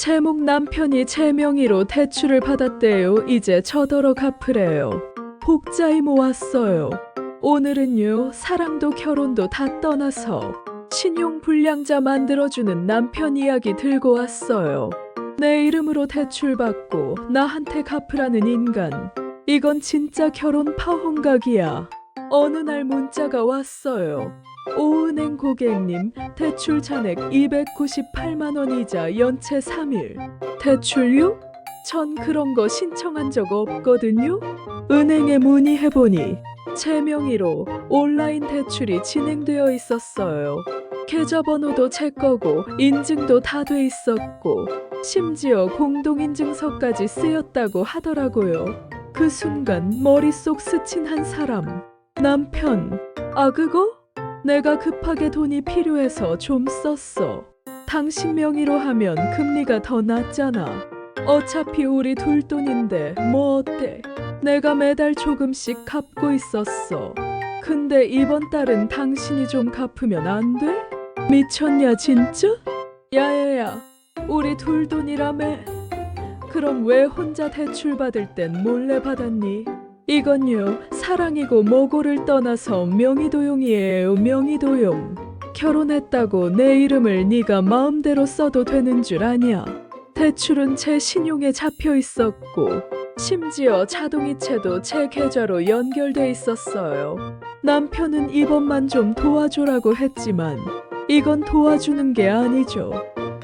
채목 남편이 제 명의로 대출을 받았대요. 이제 저더러 갚으래요. 복자이 모았어요. 오늘은요, 사랑도 결혼도 다 떠나서 신용 불량자 만들어주는 남편 이야기 들고 왔어요. 내 이름으로 대출 받고 나한테 갚으라는 인간. 이건 진짜 결혼 파혼각이야. 어느 날 문자가 왔어요. 오은행 고객님, 대출 잔액 298만 원 이자 연체 3일. 대출요? 전 그런 거 신청한 적 없거든요. 은행에 문의해보니 제 명의로 온라인 대출이 진행되어 있었어요. 계좌번호도 제 거고 인증도 다 돼 있었고 심지어 공동인증서까지 쓰였다고 하더라고요. 그 순간 머릿속 스친 한 사람. 남편. 아 그거? 내가 급하게 돈이 필요해서 좀 썼어. 당신 명의로 하면 금리가 더 낮잖아. 어차피 우리 둘 돈인데 뭐 어때? 내가 매달 조금씩 갚고 있었어. 근데 이번 달은 당신이 좀 갚으면 안 돼? 미쳤냐 진짜? 야야야, 우리 둘 돈이라며? 그럼 왜 혼자 대출 받을 땐 몰래 받았니? 이건요, 사랑이고 뭐고를 떠나서 명의도용이에요, 명의도용. 결혼했다고 내 이름을 네가 마음대로 써도 되는 줄 아냐? 대출은 제 신용에 잡혀 있었고, 심지어 자동이체도 제 계좌로 연결돼 있었어요. 남편은 이번만 좀 도와줘라고 했지만, 이건 도와주는 게 아니죠.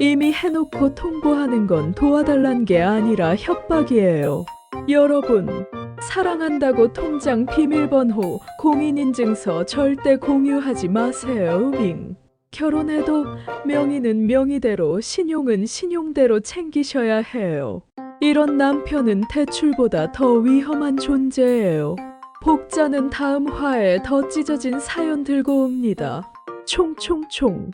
이미 해놓고 통보하는 건 도와달란 게 아니라 협박이에요. 여러분, 사랑한다고 통장 비밀번호, 공인인증서 절대 공유하지 마세요, 윙. 결혼해도 명의는 명의대로, 신용은 신용대로 챙기셔야 해요. 이런 남편은 대출보다 더 위험한 존재예요. 복자는 다음 화에 더 찢어진 사연 들고 옵니다. 총총총.